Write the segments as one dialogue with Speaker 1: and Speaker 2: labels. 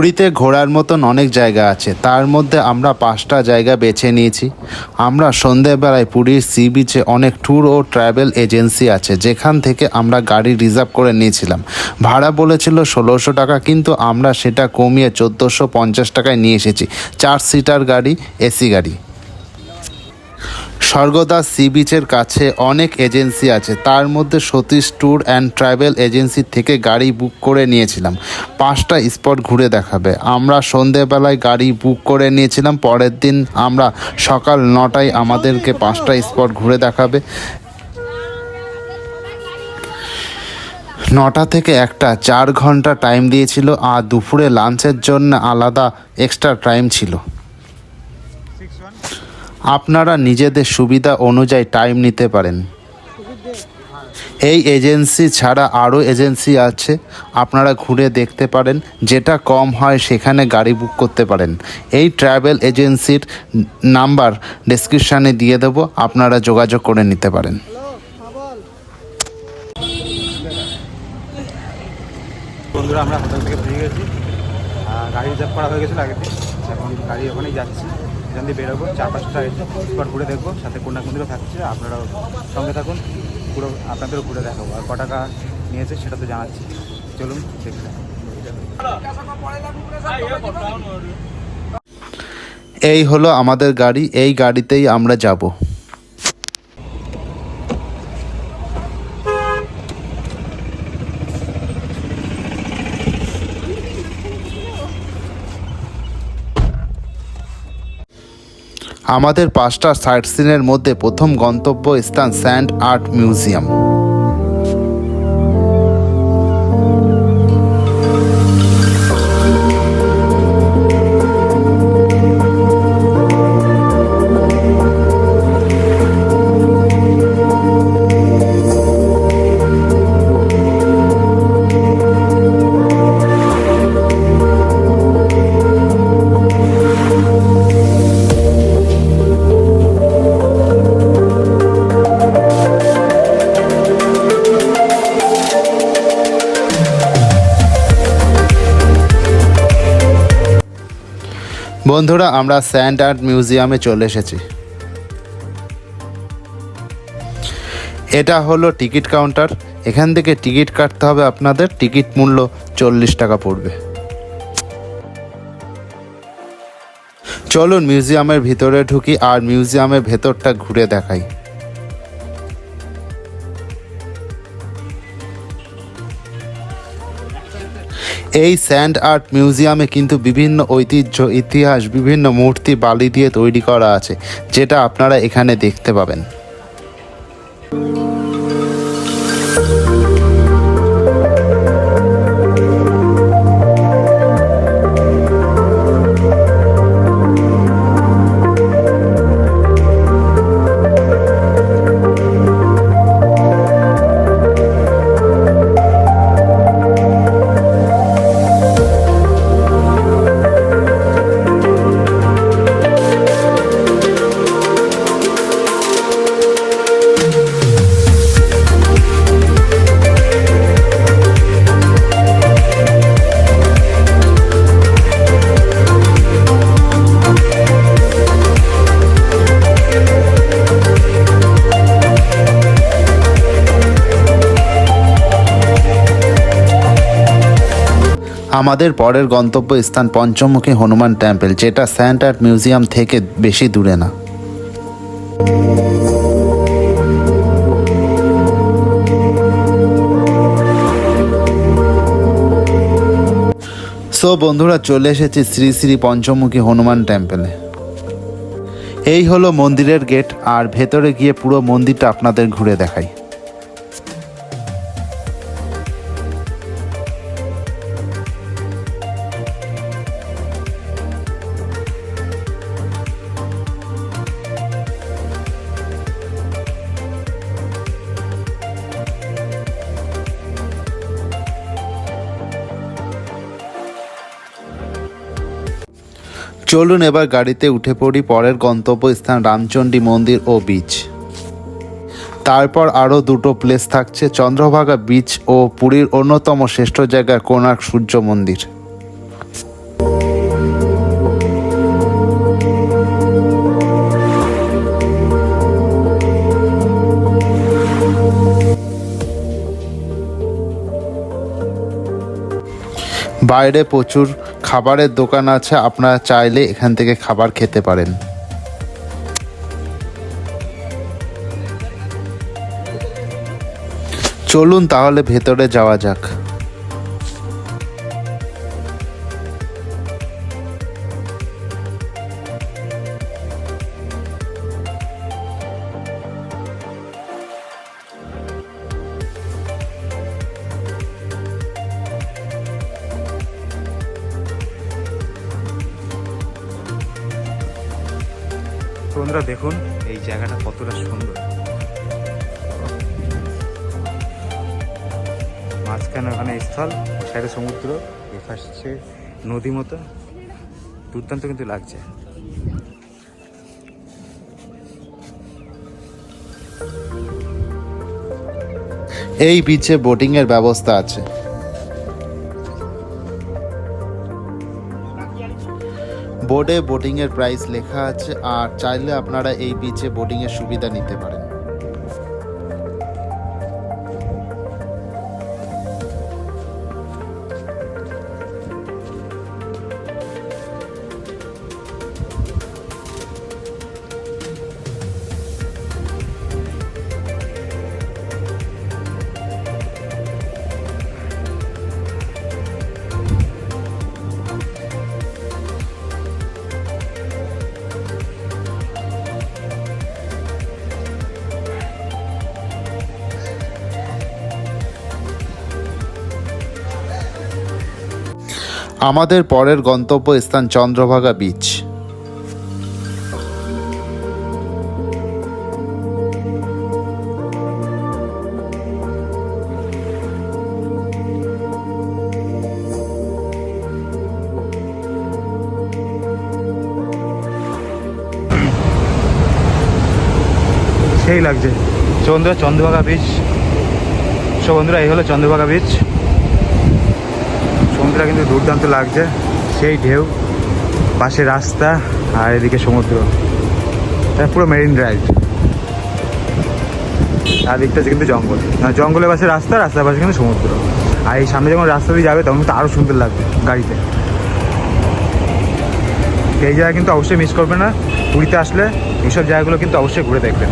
Speaker 1: পুরীতে ঘোরার মতন অনেক জায়গা আছে। তার মধ্যে আমরা পাঁচটা জায়গা বেছে নিয়েছি। আমরা সন্ধেবেলায় পুরীর সি বিচে অনেক ট্যুর ও ট্রাভেল এজেন্সি আছে, যেখান থেকে আমরা গাড়ি রিজার্ভ করে নিয়েছিলাম। ভাড়া বলেছিল ষোলোশো টাকা, কিন্তু আমরা সেটা কমিয়ে চোদ্দোশো পঞ্চাশ টাকায় নিয়ে এসেছি। চার সিটার গাড়ি, এসি গাড়ি। স্বর্গদাস সি বিচের কাছে অনেক এজেন্সি আছে। তার মধ্যে Satish tour and travel agency থেকে গাড়ি বুক করে নিয়েছিলাম। পাঁচটা স্পট ঘুরে দেখাবে। আমরা সন্ধেবেলায় গাড়ি বুক করে নিয়েছিলাম। পরের দিন আমরা সকাল নটায় আমাদেরকে পাঁচটা স্পট ঘুরে দেখাবে। নটা থেকে একটা, চার ঘণ্টা টাইম দিয়েছিল। আর দুপুরে লাঞ্চের জন্য আলাদা এক্সট্রা টাইম ছিল। আপনারা নিজেদের সুবিধা অনুযায়ী টাইম নিতে পারেন। এই এজেন্সি ছাড়া আরও এজেন্সি আছে, আপনারা ঘুরে দেখতে পারেন, যেটা কম হয় সেখানে গাড়ি বুক করতে পারেন। এই ট্রাভেল এজেন্সির নাম্বার ডেসক্রিপশানে দিয়ে দেবো, আপনারা যোগাযোগ করে নিতে পারেন।
Speaker 2: বন্ধুরা, আমরা হোটেল থেকে বেরিয়ে গেছি। গাড়ি করা হয়ে গেছিল আগে এখন গাড়ি ওখানেই যাচ্ছি। এখান দিয়ে বেরোবো চার পাঁচটা স্পট ঘুরে দেখব, সাথে কন্যাক মন্দিরও থাকছে, আপনারাও সঙ্গে থাকুন, পুরো আপনাদেরও ঘুরে দেখাবো। আর ক টাকা নিয়েছে সেটা তো জানাচ্ছি। চলুন দেখতে
Speaker 1: এই হলো আমাদের গাড়ি, এই গাড়িতেই আমরা যাব। আমাদের পাঁচটা সাইট সিনের মধ্যে প্রথম গন্তব্য স্থান স্যান্ড আর্ট মিউজিয়াম। বন্ধুরা, আমরা স্যান্ড আর্ট মিউজিয়ামে চলে এসেছি। এটা হলো টিকিট কাউন্টার। এখান থেকে টিকিট কাটতে হবে আপনাদের। টিকিট মূল্য চল্লিশ টাকা পড়বে। চলুন মিউজিয়ামের ভিতরে ঢুকি আর মিউজিয়ামের ভেতরটা ঘুরে দেখাই। এই স্যান্ড আর্ট মিউজিয়ামে কিন্তু বিভিন্ন ঐতিহ্য, ইতিহাস, বিভিন্ন মূর্তি, বালি দিয়ে তৈরি করা আছে, যেটা আপনারা এখানে দেখতে পাবেন। আমাদের পরের গন্তব্য স্থান পঞ্চমুখী হনুমান টেম্পল যেটা স্যান্ড আর্ট মিউজিয়াম থেকে বেশি দূরে না। সো বন্ধুরা, চলে এসেছি শ্রী শ্রী পঞ্চমুখী হনুমান টেম্পলে এই হলো মন্দিরের গেট আর ভেতরে গিয়ে পুরো মন্দিরটা আপনাদের ঘুরে দেখাই। চলুন এবার গাড়িতে উঠে পড়ি পরের গন্তব্যস্থান রামচণ্ডী মন্দির ও বিচ তারপর আরও দুটো প্লেস থাকছে, চন্দ্রভাগা বিচ ও পুরীর অন্যতম শ্রেষ্ঠ জায়গা কোণার্ক সূর্য মন্দির। বাইরে প্রচুর খাবারের দোকান আছে, আপনারা চাইলে এখান থেকে খাবার খেতে পারেন। চলুন তাহলে ভেতরে যাওয়া যাক।
Speaker 2: বন্ধুরা দেখুন, এই জায়গাটা কতটা সুন্দর। মাঝখানে ওখানে স্থল সাইডে সমুদ্র এ পাশে নদী মতো। দুর্দান্ত কিন্তু লাগছে।
Speaker 1: এই বিচে বোটিংয়ের ব্যবস্থা আছে। বোর্ডে বোটিংয়ের প্রাইস লেখা আছে আর চাইলে আপনারা এই বিচে বোটিংয়ের সুবিধা নিতে পারেন। আমাদের পরের গন্তব্য স্থান চন্দ্রভাগা বিচ
Speaker 2: সেই লাগছে। চন্দ্র, চন্দ্রভাগা বিচ সো বন্ধুরা, এই হলো চন্দ্রভাগা বিচ সমুদ্রটা কিন্তু দুর্দান্ত লাগছে। সেই ঢেউ, পাশে রাস্তা আর এদিকে সমুদ্র। পুরো মেরিন ড্রাইভ আর দিকটা কিন্তু জঙ্গল। জঙ্গলের পাশে রাস্তা, রাস্তার পাশে কিন্তু সমুদ্র। আর এই সামনে যখন রাস্তা দিয়ে যাবে, তখন কিন্তু আরও সুন্দর লাগবে গাড়িতে। এই জায়গা কিন্তু অবশ্যই মিস করবে না। পুরীতে আসলে এইসব জায়গাগুলো কিন্তু অবশ্যই ঘুরে দেখবেন।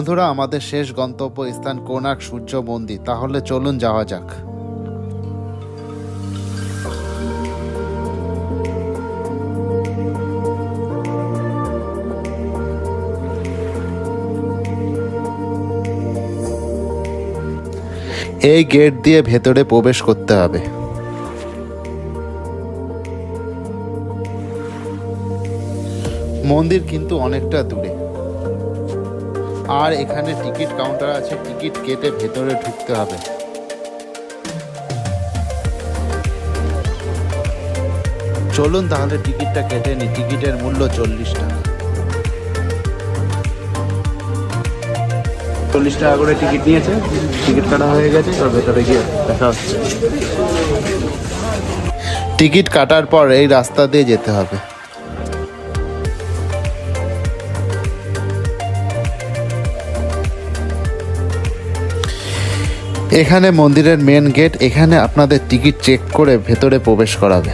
Speaker 1: বন্ধুরা, আমাদের শেষ গন্তব্য স্থান কোনার্ক সূর্য মন্দির। তাহলে চলুন যাওয়া যাক। এই গেট দিয়ে ভেতরে প্রবেশ করতে হবে। মন্দির কিন্তু অনেকটা দূরে। আর এখানে টিকিট কাউন্টার আছে টিকিট কেটে ভেতরে ঢুকতে হবে। চলুন তাহলে টিকিটটা কেটে নি টিকিটের মূল্য চল্লিশ টাকা। চল্লিশ টাকা করে টিকিট নিয়েছে। টিকিট কাটা হয়ে গেছে এবার ভেতরে গিয়ে দেখা হচ্ছে। টিকিট কাটার পর এই রাস্তা দিয়ে যেতে হবে। এখানে মন্দিরের মেন গেট এখানে আপনাদের টিকিট চেক করে ভেতরে প্রবেশ করাবে।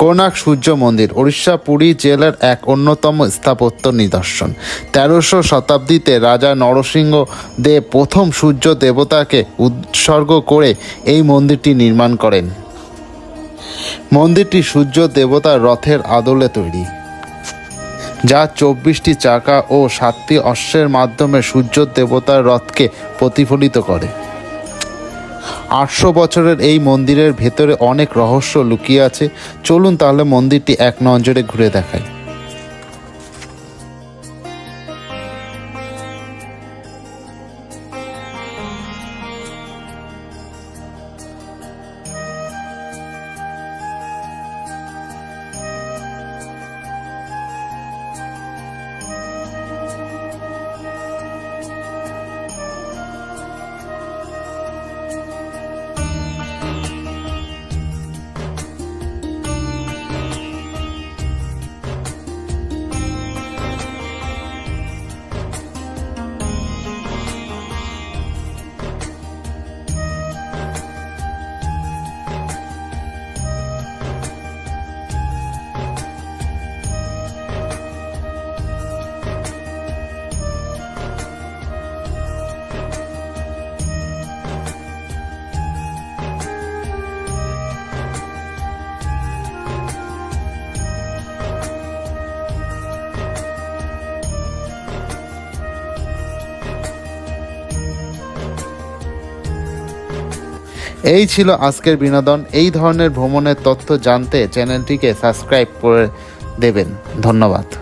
Speaker 1: কোনাক সূর্য মন্দির উড়িষ্যা পুরী জেলার এক অন্যতম স্থাপত্য নিদর্শন। তেরোশো শতাব্দীতে রাজা নরসিংহ দেব প্রথম সূর্য দেবতাকে উৎসর্গ করে এই মন্দিরটি নির্মাণ করেন। মন্দিরটি সূর্য দেবতার রথের আদলে তৈরি। যা চব্বিশটি চাকা ও সাতটি অশ্বের মাধ্যমে সূর্য দেবতার রথকে প্রতিফলিত করে। আটশো বছরের এই মন্দিরের ভেতরে অনেক রহস্য লুকিয়ে আছে। চলুন তাহলে মন্দিরটি এক নজরে ঘুরে দেখাই। এই ছিল আজকের বিনোদন। এই ধরনের ভ্রমণের তথ্য জানতে চ্যানেলটিকে সাবস্ক্রাইব করে দেবেন। ধন্যবাদ।